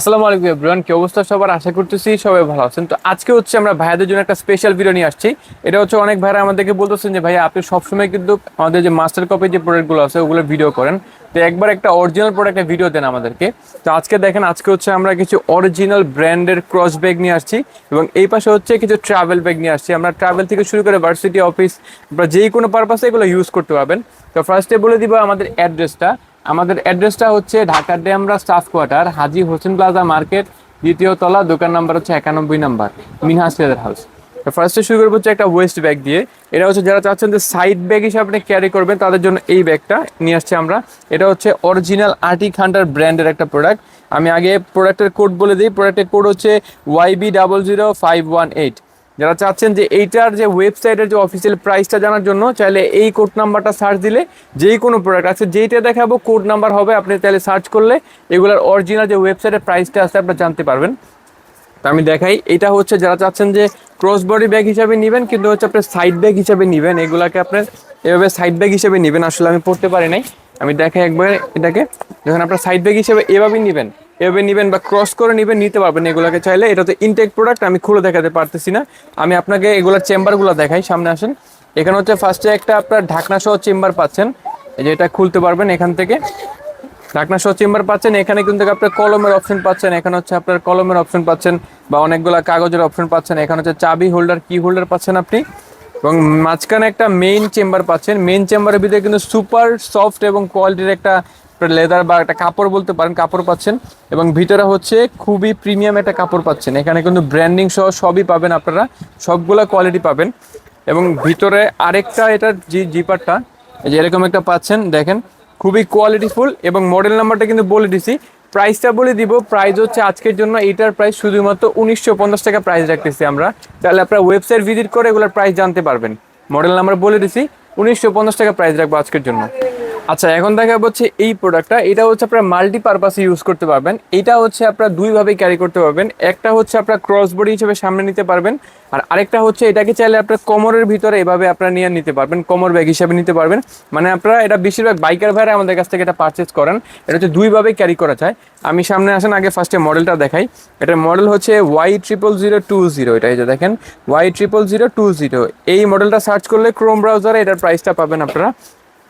আসসালামু আলাইকুম এভরিওয়ান কি অবস্থা সবার? আশা করতেছি সবাই ভালো আছেন। তো আজকে হচ্ছে আমরা ভাইয়াদের জন্য একটা স্পেশাল ভিডিও নিয়ে আসছি। এটা হচ্ছে অনেক ভাইরা আমাদেরকে বলতেছেন যে, ভাইয়া, আপনি সবসময় কিন্তু আমাদের যে মাস্টার কপির যে প্রোডাক্টগুলো আছে, ওগুলো ভিডিও করেন। তো একবার একটা অরিজিনাল প্রোডাক্টের ভিডিও দেন আমাদেরকে। তো আজকে দেখেন, আজকে হচ্ছে আমরা কিছু অরিজিনাল ব্র্যান্ডের ক্রস ব্যাগ নিয়ে আসছি এবং এই পাশে হচ্ছে কিছু ট্রাভেল ব্যাগ নিয়ে আসছি। আমরা ট্রাভেল থেকে শুরু করে ভার্সিটি অফিস বা যেই কোনো পারপাসে এগুলো ইউজ করতে পারবেন। তো ফার্স্টে বলে দিব আমাদের অ্যাড্রেসটা আমাদের অ্যাড্রেসটা হচ্ছে Dhaka Demra staff quarter, Haji Hossain plaza market, দ্বিতীয় তলা, দোকান নাম্বার হচ্ছে একানব্বই নাম্বার মিনহাস লেদার হাউস ফার্স্টে শুরু করব হচ্ছে একটা ওয়েস্ট ব্যাগ দিয়ে। এটা হচ্ছে যারা চাচ্ছেন যে সাইড ব্যাগ হিসেবে আপনি ক্যারি করবেন, তাদের জন্য এই ব্যাগটা নিয়ে আসছি আমরা। এটা হচ্ছে অরিজিনাল আর্টিক হান্টার ব্র্যান্ডের একটা প্রোডাক্ট আমি আগে প্রোডাক্টের কোড বলে দিই। প্রোডাক্টের কোড হচ্ছে YB double zero five one eight যারা চাচ্ছেন যে এইটার যে ওয়েবসাইটের যে অফিসিয়াল প্রাইসটা জানার জন্য চাইলে এই কোড নাম্বারটা সার্চ দিলে যেই কোনো প্রোডাক্ট আছে যেইটা দেখাবো কোড নাম্বার হবে, আপনি চাইলে সার্চ করলে এগুলোর অরিজিনাল যে ওয়েবসাইটের প্রাইসটা আছে আপনি জানতে পারবেন। তো আমি দেখাই, এটা হচ্ছে যারা চাচ্ছেন যে ক্রস বডি ব্যাগ হিসাবে নেবেন, কিন্তু হচ্ছে আপনার সাইড ব্যাগ হিসাবে নেবেন, এগুলাকে আপনার এভাবে সাইড ব্যাগ হিসেবে নেবেন, আসলে আমি পড়তে পারি নাই। আমি দেখাই একবার এটাকে, যখন আপনার সাইড ব্যাগ হিসেবে এভাবেই নেবেন এভাবে নেবেন বা ক্রস করে নেবেন, নিতে পারবেন এগুলোকে চাইলে। এটা তো ইনটেক প্রোডাক্ট আমি খুলে দেখাতে পারতেছি না। আমি আপনাকে এগুলোর চেম্বারগুলো দেখাই, সামনে আসেন। এখানে হচ্ছে ফার্স্টে একটা আপনার ঢাকনা সহ চেম্বার পাচ্ছেন। এই যে এটা খুলতে পারবেন এখান থেকে। ঢাকনা সহ চেম্বার পাচ্ছেন, এখানে কিন্তু আপনার কলমের অপশন পাচ্ছেন, এখানে হচ্ছে আপনার কলমের অপশন পাচ্ছেন বা অনেকগুলো কাগজের অপশন পাচ্ছেন। এখানে হচ্ছে চাবি হোল্ডার কি হোল্ডার পাচ্ছেন আপনি। এবং মাঝখানে একটা মেইন চেম্বার পাচ্ছেন। মেইন চেম্বারের ভিতরে কিন্তু সুপার সফট এবং কোয়ালিটির একটা লেদার বা একটা কাপড় বলতে পারেন, কাপড় পাচ্ছেন এবং ভিতরে হচ্ছে খুবই প্রিমিয়াম একটা কাপড় পাচ্ছেন। এখানে কিন্তু ব্র্যান্ডিং সহ সবই পাবেন আপনারা, সবগুলা কোয়ালিটি পাবেন। এবং ভিতরে আরেকটা এটার জি জিপারটা যে এরকম একটা পাচ্ছেন, দেখেন, খুবই কোয়ালিটিফুল এবং মডেল নাম্বারটা কিন্তু বলে দিছি। প্রাইসটা বলে দিব প্রাইস হচ্ছে আজকের জন্য এইটার প্রাইস শুধুমাত্র উনিশশো পঞ্চাশ টাকা প্রাইস রাখতেছি আমরা। তাহলে আপনারা ওয়েবসাইট ভিজিট করে এগুলোর প্রাইস জানতে পারবেন। মডেল নাম্বার বলে দিছি, উনিশশো পঞ্চাশ টাকা প্রাইস রাখব আজকের জন্য। আচ্ছা এখন দেখা হচ্ছে এই প্রোডাক্টটা এটা হচ্ছে আপনার মাল্টিপারপাসে ইউজ করতে পারবেন। এটা হচ্ছে আপনার দুইভাবে ক্যারি করতে পারবেন। একটা হচ্ছে আপনার ক্রস বডি হিসেবে সামনে নিতে পারবেন। আর আরেকটা হচ্ছে এটাকে চাইলে আপনার কোমরের ভিতরে এভাবে আপনারা নিয়ে নিতে পারবেন, কোমর ব্যাগ হিসেবে নিতে পারবেন। মানে আপনারা এটা বেশিরভাগ বাইকার ভাইরা আমাদের কাছ থেকে এটা পারচেস করেন। এটা হচ্ছে দুইভাবে ক্যারি করা যায়। আমি সামনে আসেন, আগে ফার্স্টে মডেলটা দেখাই। এটার মডেল হচ্ছে Y triple zero two zero এটা এই যে দেখেন Y triple zero two zero এই মডেলটা সার্চ করলে ক্রোম ব্রাউজারে এটার প্রাইসটা পাবেন আপনারা।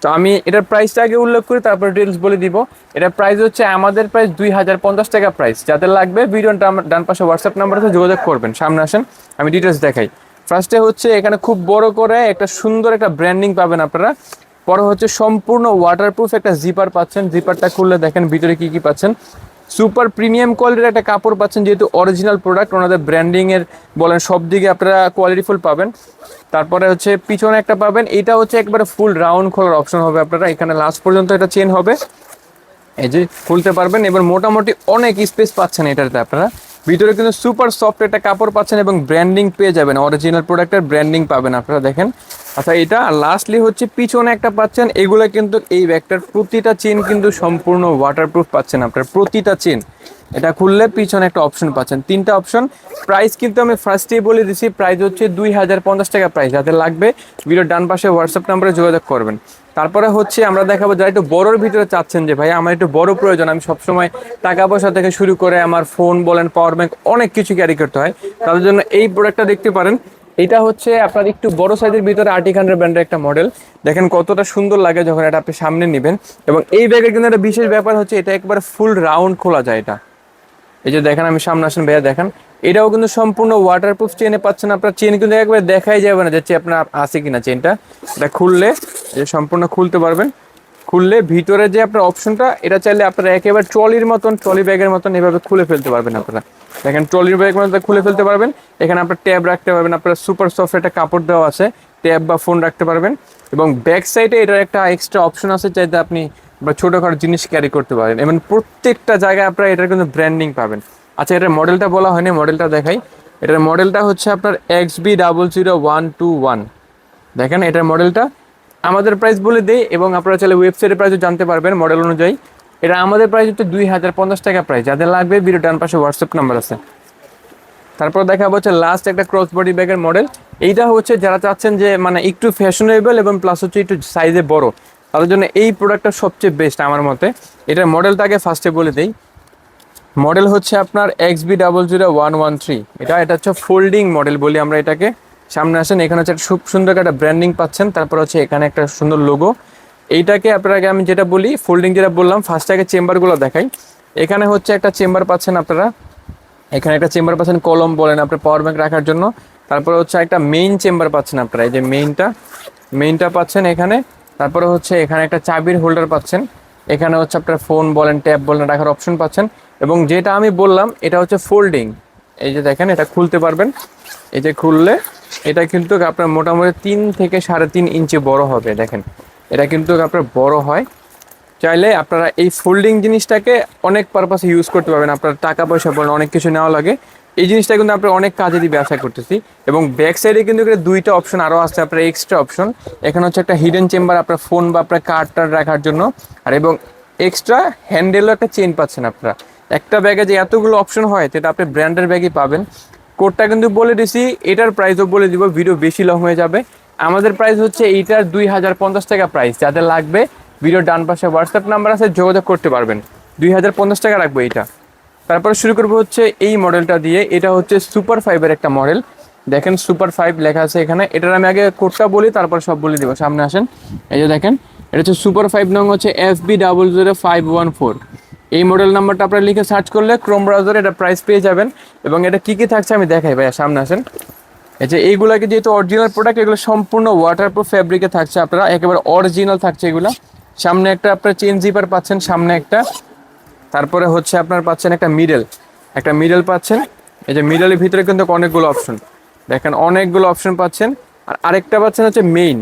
তো আমি এটার প্রাইসটা আগে উল্লেখ করি তারপর ডিটেলস বলে দিব। এটার প্রাইস হচ্ছে আমাদের প্রাইস দুই হাজার পঞ্চাশ টাকা প্রাইস যাদের লাগবে ভিডিও ডান পাশে হোয়াটসঅ্যাপ নাম্বার আছে, যোগাযোগ করবেন। সামনে আসেন, আমি ডিটেলস দেখাই। ফার্স্টে হচ্ছে এখানে খুব বড় করে একটা সুন্দর একটা ব্র্যান্ডিং পাবেন আপনারা। পরে হচ্ছে সম্পূর্ণ ওয়াটারপ্রুফ একটা জিপার পাচ্ছেন। জিপারটা খুললে দেখেন ভিতরে কি কি পাচ্ছেন। সুপার প্রিমিয়াম কোয়ালিটির একটা কাপড় পাচ্ছেন, যেহেতু অরিজিনাল প্রোডাক্ট ওনাদের ব্র্যান্ডিংয়ের বলেন সব দিকে আপনারা কোয়ালিটিফুল পাবেন। তারপরে হচ্ছে পিছনে একটা পাবেন, এটা হচ্ছে একবারে ফুল রাউন্ড খোলার অপশন হবে আপনারা, এখানে লাস্ট পর্যন্ত এটা চেন হবে। এই যে, খুলতে পারবেন, এবার মোটামুটি অনেক স্পেস পাচ্ছেন এটাতে আপনারা। ভিতরে কিন্তু সুপার সফট একটা কাপড় পাচ্ছেন এবং ব্র্যান্ডিং পেয়ে যাবেন অরিজিনাল প্রোডাক্টের ব্র্যান্ডিং পাবেন আপনারা, দেখেন। আচ্ছা এটা লাস্টলি হচ্ছে পিছনে একটা পাচ্ছেন, এগুলো কিন্তু এই ব্যাগটার প্রতিটা চেন কিন্তু সম্পূর্ণ ওয়াটারপ্রুফ পাচ্ছেন আপনার, প্রতিটা চেন এটা খুললে পিছনে একটা অপশন পাচ্ছেন, তিনটা অপশন প্রাইস কিন্তু আমি ফার্স্টেই বলে দিছি প্রাইস হচ্ছে দুই হাজার পঞ্চাশ টাকা প্রাইস যাদের লাগবে ভিডিও ডান পাশে হোয়াটসঅ্যাপ নাম্বারে যোগাযোগ করবেন। তারপরে হচ্ছে আমরা দেখাবো যারা একটু বড়োর ভিতরে চাচ্ছেন যে ভাই আমার একটু বড় প্রয়োজন, আমি সবসময় টাকা পয়সা থেকে শুরু করে আমার ফোন, বলেন পাওয়ার ব্যাংক অনেক কিছু ক্যারি করতে হয়। তাদের জন্য এই প্রোডাক্টটা দেখতে পারেন। এটা হচ্ছে আপনার একটু বড় সাইজের ভিতরে আর্টিক হান্ড্রেড ব্র্যান্ডের একটা মডেল দেখেন কতটা সুন্দর লাগে যখন এটা আপনি সামনে নেবেন। এবং এই ব্যাগের কিন্তু একটা বিশেষ ব্যাপার হচ্ছে এটা একবারে ফুল রাউন্ড খোলা যায় এটা। এই যে দেখেন, আমি সামনে আসেন ভাইয়া, দেখেন। এটাও কিন্তু সম্পূর্ণ ওয়াটারপ্রুফ চেনে পাচ্ছেন আপনার। চেন কিন্তু একবার দেখাই যাবে না যে আপনার আছে কিনা চেনটা এটা খুললে যে সম্পূর্ণ খুলতে পারবেন। খুললে ভিতরে যে আপনার অপশনটা এটা চাইলে আপনারা একেবারে ট্রলির মতন, ট্রলি ব্যাগের মতন এভাবে খুলে ফেলতে পারবেন আপনারা। দেখেন, ট্রলির ব্যাগের মতো খুলে ফেলতে পারবেন। এখানে আপনার ট্যাব রাখতে পারবেন। আপনার সুপার সফট একটা কাপড় দেওয়া আছে। ট্যাব বা ফোন রাখতে পারবেন। এবং ব্যাক সাইডে এটার একটা এক্সট্রা অপশন আছে চাইতে আপনি বা ছোটোখাটো জিনিস ক্যারি করতে পারেন। এবং প্রত্যেকটা জায়গায় আপনারা এটার কিন্তু ব্র্যান্ডিং পাবেন। আচ্ছা এটার মডেলটা বলা হয়নি মডেলটা দেখাই। এটার মডেলটা হচ্ছে আপনার X B double zero one two one দেখেন এটার মডেলটা আমাদের প্রাইস বলে দেই এবং আপনারা চাইলে ওয়েবসাইটের প্রাইসও জানতে পারবেন মডেল অনুযায়ী। এটা আমাদের প্রাইস হচ্ছে দুই হাজার পঞ্চাশ টাকা প্রাইস যাদের লাগবে ভিডিও ডান পাশে হোয়াটসঅ্যাপ নাম্বার আছে। তারপর দেখা হচ্ছে লাস্ট একটা ক্রস বডি ব্যাগের মডেল এইটা হচ্ছে যারা চাচ্ছেন যে মানে একটু ফ্যাশনেবল এবং প্লাস হচ্ছে একটু সাইজে বড়। তাদের জন্য এই প্রোডাক্টটা সবচেয়ে বেস্ট আমার মতে। এটার মডেলটাকে ফার্স্টে বলে দেই। মডেল হচ্ছে আপনার X B double zero one one three এটা এটা হচ্ছে ফোল্ডিং মডেল বলি আমরা এটাকে। সামনে আসেন, এখানে হচ্ছে একটা খুব সুন্দর একটা ব্র্যান্ডিং পাচ্ছেন। তারপর হচ্ছে এখানে একটা সুন্দর লোগো এইটাকে আপনাকে আমি যেটা বলি ফোল্ডিং যেটা বললাম ফার্স্ট আগে চেম্বারগুলো দেখাই। এখানে হচ্ছে একটা চেম্বার পাচ্ছেন আপনারা। এখানে একটা চেম্বার পাচ্ছেন কলম বলেন আপনার পাওয়ার ব্যাংক রাখার জন্য। তারপরে হচ্ছে একটা মেইন চেম্বার পাচ্ছেন আপনারা, এই যে মেইনটা মেইনটা পাচ্ছেন এখানে। তারপরে হচ্ছে এখানে একটা চাবির হোল্ডার পাচ্ছেন। এখানে হচ্ছে আপনার ফোন বলেন ট্যাব বলেন, রাখার অপশন পাচ্ছেন। এবং যেটা আমি বললাম, এটা হচ্ছে ফোল্ডিং এই যে দেখেন, এটা খুলতে পারবেন। এই যে খুললে, এটা কিন্তু আপনার মোটামুটি তিন থেকে সাড়ে তিন ইঞ্চি বড় হবে, দেখেন। এটা কিন্তু আপনার বড় হয়। চাইলে আপনারা এই ফোল্ডিং জিনিসটাকে অনেক পারপাসে ইউজ করতে পারবেন। আপনার টাকা পয়সা বলেন, অনেক কিছু নেওয়া লাগে। এই জিনিসটা কিন্তু আপনার অনেক কাজে দিবে আশা করতেছি এবং ব্যাক সাইডে কিন্তু দুইটা অপশন আরও আছে আপনার এক্সট্রা অপশন এখানে হচ্ছে একটা হিডেন চেম্বার আপনার ফোন বা আপনার কার্ড টার্ড রাখার জন্য। আর এবং এক্সট্রা হ্যান্ডেলও একটা চেন পাচ্ছেন আপনারা। একটা ব্যাগে যে এতগুলো অপশন হয়, সেটা আপনি ব্র্যান্ডের ব্যাগই পাবেন। কোডটা কিন্তু বলে দিছি, এটার প্রাইসও বলে দিব ভিডিও বেশি লং হয়ে যাবে। আমাদের প্রাইস হচ্ছে এইটার দুই হাজার পঞ্চাশ টাকা প্রাইস যাদের লাগবে ভিডিও ডান পাশে হোয়াটসঅ্যাপ নাম্বার আছে, যোগাযোগ করতে পারবেন। দুই হাজার পঞ্চাশ টাকা রাখব এইটা। তারপরে শুরু করব হচ্ছে এই মডেলটা দিয়ে। এটা হচ্ছে সুপার ফাইভের একটা মডেল। দেখেন সুপার ফাইভ লেখা আছে এখানে। এটার আমি আগে কোডটা বলি, তারপর সব বলে দেবো। সামনে আসেন। এই যে দেখেন, এটা হচ্ছে সুপার ফাইভ নং হচ্ছে F B double zero five one four এই মডেল নাম্বারটা আপনারা লিখে সার্চ করলে ক্রোম ব্রাউজারে এটা প্রাইস পেয়ে যাবেন। এবং এটা কী কী থাকছে আমি দেখাই ভাইয়া, সামনে আসেন। এই যে এইগুলাকে যেহেতু অরিজিনাল প্রোডাক্ট এগুলো সম্পূর্ণ ওয়াটারপ্রুফ ফ্যাব্রিকে থাকছে আপনারা। একেবারে অরিজিনাল থাকছে এগুলা। সামনে একটা আপনার চেন জিপার পাচ্ছেন, সামনে একটা। তারপরে হচ্ছে আপনার পাচ্ছেন একটা মিডল একটা মিডল পাচ্ছেন। এই যে মিডলের ভিতরে কিন্তু অনেকগুলো অপশন দেখেন অনেকগুলো অপশন পাচ্ছেন। আর আরেকটা পাচ্ছেন হচ্ছে মেইন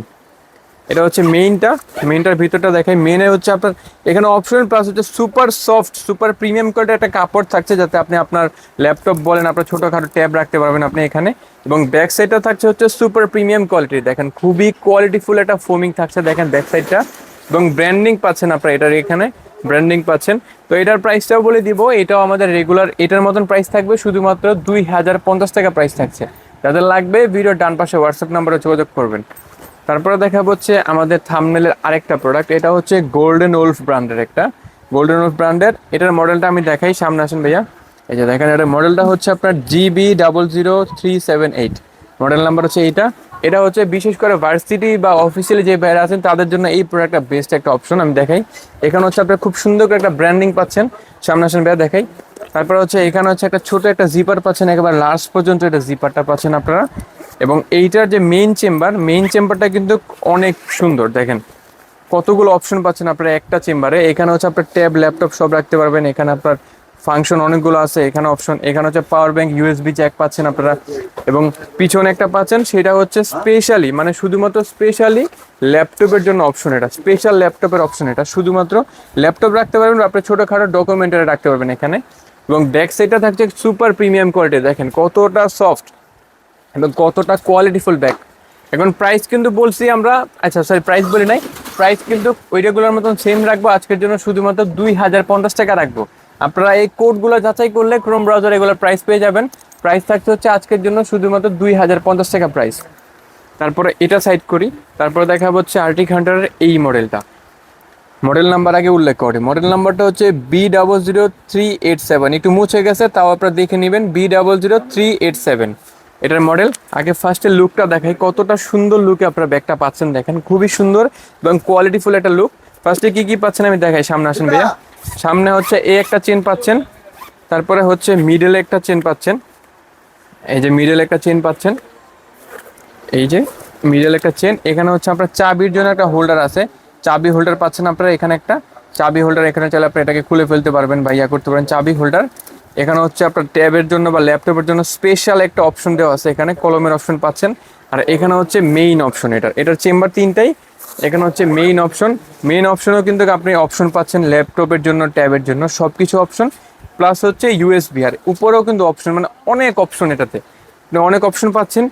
এটা হচ্ছে মেইনটা মেইনটার ভিতরটা দেখাই মেইনে হচ্ছে আপনার, এখানে অপশন প্লাস হচ্ছে সুপার সফট সুপার প্রিমিয়াম কোয়ালিটির একটা কাপড় থাকছে যাতে আপনি আপনার ল্যাপটপ বলেন, আপনার ছোটোখাটো ট্যাব রাখতে পারবেন আপনি এখানে। এবং ব্যাক সাইডটা থাকছে হচ্ছে সুপার প্রিমিয়াম কোয়ালিটির দেখেন খুবই কোয়ালিটিফুল একটা ফোমিং থাকছে, দেখেন ব্যাক সাইডটা এবং ব্র্যান্ডিং পাচ্ছেন আপনার এটার এখানে। ব্র্যান্ডিং পাচ্ছেন। তো এটার প্রাইসটাও বলে দিব, এটাও আমাদের রেগুলার এটার মতন প্রাইস থাকবে, শুধুমাত্র দুই হাজার পঞ্চাশ টাকা প্রাইস থাকছে। যাদের লাগবে ভিডিও ডান পাশে হোয়াটসঅ্যাপ নাম্বারে যোগাযোগ করবেন। তারপরে দেখা হচ্ছে আমাদের থামনেলের আরেকটা প্রোডাক্ট এটা হচ্ছে গোল্ডেন ওলফ ব্র্যান্ডের একটা। গোল্ডেন ওলফ ব্র্যান্ডের এটার মডেলটা আমি দেখাই, সামনে আসেন ভাইয়া। এই যে দেখেন, এটার মডেলটা হচ্ছে আপনার GB double zero three seven eight model number হচ্ছে এইটা। এটা হচ্ছে বিশেষ করে ভার্সিটি বা অফিসিয়ালি যে বাইরে আছেন, তাদের জন্য এই প্রোডাক্টটা বেস্ট একটা অপশন আমি দেখাই। এখানে হচ্ছে আপনার খুব সুন্দর করে একটা ব্র্যান্ডিং পাচ্ছেন, সামনাসামনি ভাইয়া দেখাই। তারপর হচ্ছে এখানে হচ্ছে একটা ছোট একটা জিপার পাচ্ছেন, একেবারে লাস্ট পর্যন্ত এটা জিপারটা পাচ্ছেন আপনারা। এবং এইটার যে মেইন চেম্বার মেইন চেম্বারটা কিন্তু অনেক সুন্দর, দেখেন। কতগুলো অপশন পাচ্ছেন আপনারা একটা চেম্বারে এখানে হচ্ছে আপনার ট্যাব ল্যাপটপ সব রাখতে পারবেন। এখানে আপনার ফাংশন অনেকগুলো আছে। এখানে অপশন এখানে হচ্ছে পাওয়ার ব্যাংক ইউএসবি জ্যাক পাচ্ছেন আপনারা। এবং পিছনে একটা পাচ্ছেন, সেটা হচ্ছে স্পেশালি মানে শুধুমাত্র স্পেশালি ল্যাপটপের জন্য অপশন এটা। স্পেশাল ল্যাপটপের অপশন এটা। শুধুমাত্র ল্যাপটপ রাখতে পারবেন, আপনি ছোটোখাটো ডকুমেন্টারি রাখতে পারবেন এখানে। এবং ব্যাক সাইডটা থাকছে সুপার প্রিমিয়াম কোয়ালিটি দেখেন কতটা সফট এবং কতটা কোয়ালিটিফুল ব্যাগ এখন প্রাইস কিন্তু বলছি আমরা আচ্ছা সরি প্রাইস বলি নাই। প্রাইস কিন্তু ওই রেগুলার মতন সেম রাখব। আজকের জন্য শুধুমাত্র দুই হাজার পঞ্চাশ টাকা রাখব। আপনারা এই কোডগুলো যাচাই করলে ক্রোম ব্রাউজার এগুলোর প্রাইস পেয়ে যাবেন। প্রাইস থাকছে হচ্ছে আজকের জন্য শুধুমাত্র দুই হাজার পঞ্চাশ টাকা প্রাইস তারপরে এটা সাইড করি তারপরে দেখা হচ্ছে আর্টিক হান্টারের এই মডেলটা মডেল নাম্বার আগে উল্লেখ করে। মডেল নাম্বারটা হচ্ছে B double zero three eight seven একটু মুছে গেছে তাও আপনারা দেখে নেবেন B double zero three eight seven এটার মডেল আগে ফার্স্টে লুকটা দেখাই কতটা সুন্দর লুকে আপনারা ব্যাগটা পাচ্ছেন দেখেন। খুবই সুন্দর এবং কোয়ালিটিফুল একটা লুক ফার্স্টে কি কি পাচ্ছেন আমি দেখাই সামনে আসেন ভাইয়া। সামনে হচ্ছে এ একটা চেন পাচ্ছেন, তারপরে হচ্ছে মিডলে একটা চেন পাচ্ছেন। এই যে মিডল একটা চেন পাচ্ছেন। এই যে মিডল একটা চেন এখানে হচ্ছে আপনার চাবির জন্য একটা হোল্ডার আছে। চাবি হোল্ডার পাচ্ছেন আপনারা, এখানে একটা চাবি হোল্ডার এখানে চাইলে আপনি এটাকে খুলে ফেলতে পারবেন বা ইয়া করতে পারেন। চাবি হোল্ডার এখানে হচ্ছে আপনার ট্যাবের জন্য বা ল্যাপটপের জন্য স্পেশাল একটা অপশন দেওয়া আছে। এখানে কলমের অপশন পাচ্ছেন। আর এখানে হচ্ছে মেইন অপশন এটার এটার চেম্বার তিনটাই এখানে হচ্ছে মেইন অপশন মেইন অপশনও কিন্তু আপনি অপশন পাচ্ছেন ল্যাপটপের জন্য ট্যাবের জন্য সব কিছু অপশন প্লাস হচ্ছে ইউএসবি আর উপরেও কিন্তু অপশন মানে অনেক অপশন এটাতে। অনেক অপশন পাচ্ছেন।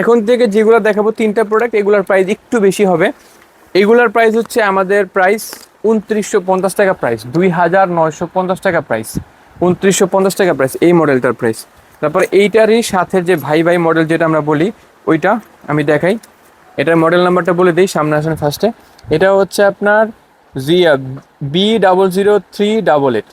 এখন থেকে যেগুলো দেখাবো, তিনটা প্রোডাক্ট এগুলোর প্রাইস একটু বেশি হবে। এগুলার প্রাইস হচ্ছে আমাদের প্রাইস উনত্রিশশো পঞ্চাশ টাকা প্রাইস দুই হাজার নয়শো পঞ্চাশ টাকা প্রাইস উনত্রিশশো পঞ্চাশ টাকা প্রাইস এই মডেলটার প্রাইস তারপর এইটারই সাথে যে ভাই ভাই মডেল যেটা আমরা বলি, ওইটা আমি দেখাই। এটার মডেল নাম্বারটা বলে দিই, সামনে আসেন ফার্স্টে এটা হচ্ছে আপনার G B double zero three double eight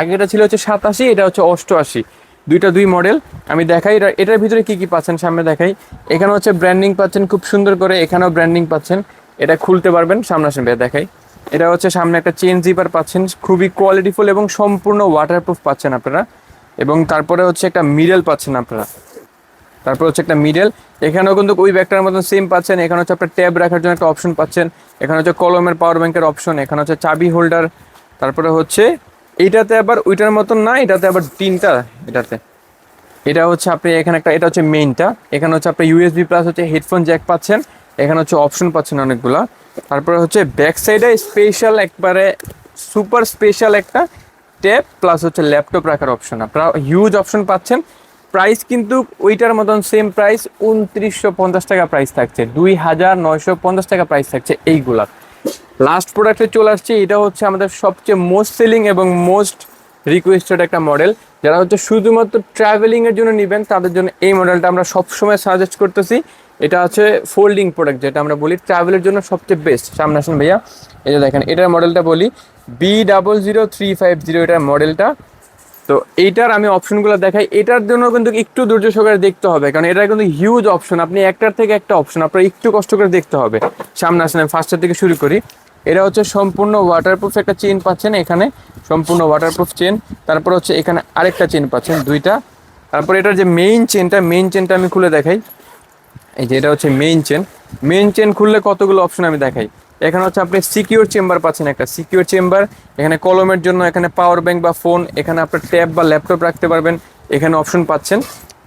আগেটা ছিল হচ্ছে সাতাশি, এটা হচ্ছে অষ্টআশি। দুইটা দুই মডেল আমি দেখাই, এটা এটার ভিতরে কি কি পাচ্ছেন সামনে দেখাই। এখানে হচ্ছে ব্র্যান্ডিং পাচ্ছেন খুব সুন্দর করে, এখানেও ব্র্যান্ডিং পাচ্ছেন। এটা খুলতে পারবেন সামনাসামনি দেখাই। এটা হচ্ছে সামনে একটা চেন জিপার পাচ্ছেন, খুবই কোয়ালিটিফুল এবং সম্পূর্ণ ওয়াটারপ্রুফ পাচ্ছেন আপনারা। এবং তারপরে হচ্ছে একটা মিডল পাচ্ছেন আপনারা। তারপর হচ্ছে একটা মিডল এখানেও কিন্তু ওই ব্যাগটার মতন সেম পাচ্ছেন। এখানে হচ্ছে আপনার ট্যাব রাখার জন্য একটা অপশন পাচ্ছেন। এখানে হচ্ছে কলমের পাওয়ার ব্যাংকের অপশন এখানে হচ্ছে চাবি হোল্ডার তারপরে হচ্ছে এইটাতে আবার ওইটার মতন না, এটাতে আবার তিনটা এটাতে। এটা হচ্ছে আপনি এখানে একটা, এটা হচ্ছে মেইনটা এখানে হচ্ছে আপনি ইউএসবি প্লাস হচ্ছে হেডফোন জ্যাক পাচ্ছেন। এখানে হচ্ছে অপশন পাচ্ছেন অনেকগুলা। তারপরে হচ্ছে ব্যাক সাইডে স্পেশাল একবারে সুপার স্পেশাল একটা ট্যাব প্লাস হচ্ছে ল্যাপটপ রাখার অপশন আপনারা হিউজ অপশন পাচ্ছেন। প্রাইস কিন্তু ওইটার মতন সেম প্রাইস উনত্রিশশো পঞ্চাশ টাকা প্রাইস থাকছে, দুই হাজার নয়শো পঞ্চাশ টাকা প্রাইস থাকছে এইগুলা। লাস্ট প্রোডাক্টে চলে আসছে, এটা হচ্ছে আমাদের সবচেয়ে মোস্ট সেলিং এবং মোস্ট রিকোয়েস্টেড একটা মডেল যারা হচ্ছে শুধুমাত্র ট্রাভেলিং এর জন্য নেবেন, তাদের জন্য এই মডেলটা আমরা সবসময় সাজেস্ট করতেছি। এটা হচ্ছে ফোল্ডিং প্রোডাক্ট যেটা আমরা বলি ট্রাভেলের জন্য সবচেয়ে বেস্ট সামনে আসুন ভাইয়া এটা দেখেন, এটার মডেলটা বলি B double zero three five zero এটার মডেলটা তো এইটার আমি অপশনগুলো দেখাই। এটার জন্য কিন্তু একটু ধৈর্য সহকারে দেখতে হবে, কারণ এটা কিন্তু হিউজ অপশন আপনি একটার থেকে একটা অপশন আপনার একটু কষ্ট করে দেখতে হবে। সামনে আমি ফার্স্টের থেকে শুরু করি। এটা হচ্ছে সম্পূর্ণ ওয়াটারপ্রুফ একটা চেন পাচ্ছেন এখানে। সম্পূর্ণ ওয়াটারপ্রুফ চেন তারপর হচ্ছে এখানে আরেকটা চেন পাচ্ছেন, দুইটা। তারপর এটার যে মেইন চেনটা মেইন চেনটা আমি খুলে দেখাই। এই যে এটা হচ্ছে মেইন চেন মেইন চেন খুললে কতগুলো অপশন আমি দেখাই। এখানে হচ্ছে আপনি সিকিউর চেম্বার পাচ্ছেন একটা সিকিউর চেম্বার এখানে কলমের জন্য এখানে পাওয়ার ব্যাংক বা ফোন এখানে আপনার ট্যাব বা ল্যাপটপ রাখতে পারবেন, এখানে অপশন পাচ্ছেন।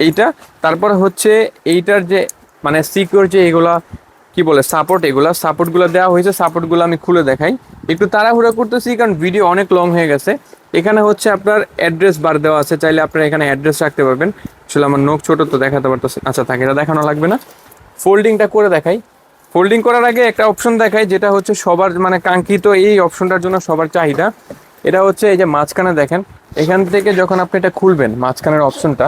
এইটা, তারপর হচ্ছে এইটার যে মানে সিকিউর যে এগুলা, কি বলে সাপোর্ট এগুলা সাপোর্টগুলো দেওয়া হয়েছে সাপোর্টগুলো আমি খুলে দেখাই। একটু তাড়াহুড়া করতেছি কারণ ভিডিও অনেক লং হয়ে গেছে। এখানে হচ্ছে আপনার অ্যাড্রেস বার দেওয়া আছে, চাইলে আপনারা এখানে অ্যাড্রেস রাখতে পারবেন। আসলে আমার নোখ ছোট তো দেখাতে পারতেছে আচ্ছা থাকে এটা দেখানো লাগবে না। ফোল্ডিংটা করে দেখাই। ফোল্ডিং করার আগে একটা অপশন দেখাই, যেটা হচ্ছে সবার মানে কাঙ্ক্ষিত এই অপশনটার জন্য সবার চাহিদা। এটা হচ্ছে এই যে মাঝখানে দেখেন, এখান থেকে যখন আপনি এটা খুলবেন, মাঝখানের অপশনটা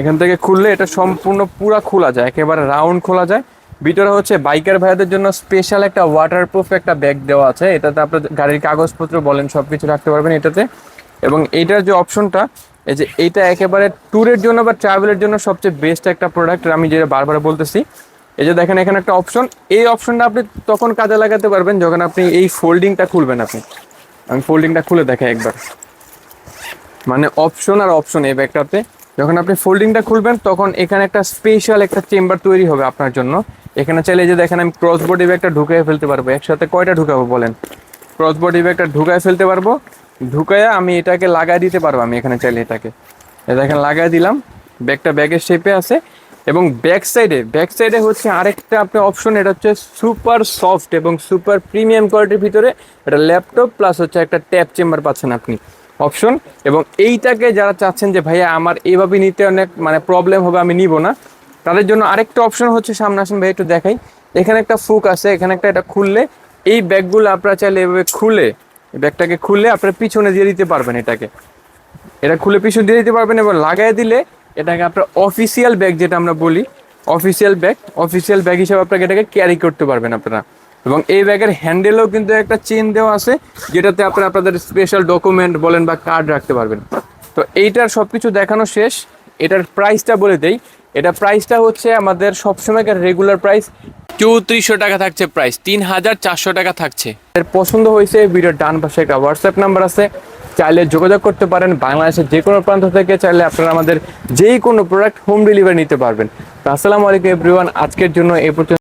এখান থেকে খুললে এটা সম্পূর্ণ পুরো খোলা যায়, একেবারে রাউন্ড খোলা যায়। ভিতরে হচ্ছে বাইকার ভাইয়াদের জন্য স্পেশাল একটা ওয়াটারপ্রুফ একটা ব্যাগ দেওয়া আছে, এটাতে আপনার গাড়ির কাগজপত্র বলেন সব কিছু রাখতে পারবেন এটাতে। এবং এইটার যে অপশনটা এই যে এইটা একেবারে ট্যুরের জন্য বা ট্রাভেলের জন্য সবচেয়ে বেস্ট একটা প্রোডাক্ট আমি যেটা বারবার বলতেছি এই যে দেখেন, এখানে একটা অপশন এই অপশনটা আপনি তখন কাজে লাগাতে পারবেন যখন আপনি এই ফোল্ডিংটা খুলবেন আপনি। আমি ফোল্ডিংটা খুলে দেখাই একবার। মানে অপশন আর অপশন এই ব্যাগটাতে। যখন আপনি ফোল্ডিংটা খুলবেন, তখন এখানে একটা স্পেশাল একটা চেম্বার তৈরি হবে আপনার জন্য। এখানে চাইলে যে দেখেন, আমি ক্রস বডি ব্যাগটা ঢুকাই ফেলতে পারব। একসাথে কয়টা ঢুকাবো বলেন? ক্রস বডি ব্যাগটা ঢুকাই ফেলতে পারব। ঢুকাইয়া আমি এটাকে লাগাই দিতে পারব আমি এখানে চাইলে এটাকে। দেখেন, লাগাই দিলাম। ব্যাগটা ব্যাগের শেপে আছে। এবং ব্যাক সাইডে ব্যাক সাইডে হচ্ছে আরেকটা আপনার অপশন এটা হচ্ছে সুপার সফট এবং সুপার প্রিমিয়াম কোয়ালিটির ভিতরে একটা ল্যাপটপ প্লাস হচ্ছে একটা ট্যাপ চেম্বার পাচ্ছেন আপনি। অপশন এবং এইটাকে যারা চাচ্ছেন যে, ভাইয়া, আমার এইভাবে নিতে অনেক মানে প্রবলেম হবে, আমি নিব না। তাদের জন্য আরেকটা অপশন হচ্ছে সামনে ভাই, একটু দেখাই। এখানে একটা ফুক আছে, এখানে একটা এটা খুললে এই ব্যাগগুলো আপনারা চাইলে এভাবে খুলে ব্যাগটাকে খুললে আপনারা পিছনে দিয়ে দিতে পারবেন এটাকে। এটা খুলে পিছনে দিয়ে দিতে পারবেন এবং লাগাই দিলে এটাকে আপনার অফিসিয়াল ব্যাগ যেটা আমরা বলি অফিসিয়াল ব্যাগ অফিসিয়াল ব্যাগ হিসেবে আপনাকে এটাকে ক্যারি করতে পারবেন আপনারা। এবং এই ব্যাগের হ্যান্ডেলও কিন্তু একটা চেন দেওয়া আছে, যেটাতে আপনারা আপনাদের স্পেশাল ডকুমেন্ট বলেন বা কার্ড রাখতে পারবেন। তো এইটার সব কিছু দেখানো শেষ। এটার প্রাইসটা বলে দেই। এটা প্রাইসটা হচ্ছে আমাদের সবসময়কার রেগুলার প্রাইস চৌত্রিশশো টাকা থাকছে প্রাইস তিন হাজার চারশো টাকা থাকছে। এর পছন্দ হয়েছে ভিডিওর ডান পাশে একটা হোয়াটসঅ্যাপ নাম্বার আছে। চাইলে যোগাযোগ করতে পারেন। বাংলাদেশের যে কোনো প্রান্ত থেকে চাইলে আপনারা আমাদের যেই কোনো প্রোডাক্ট হোম ডেলিভারি নিতে পারবেন। আসসালামু আলাইকুম এভরিওয়ান আজকের জন্য এ পর্যন্ত।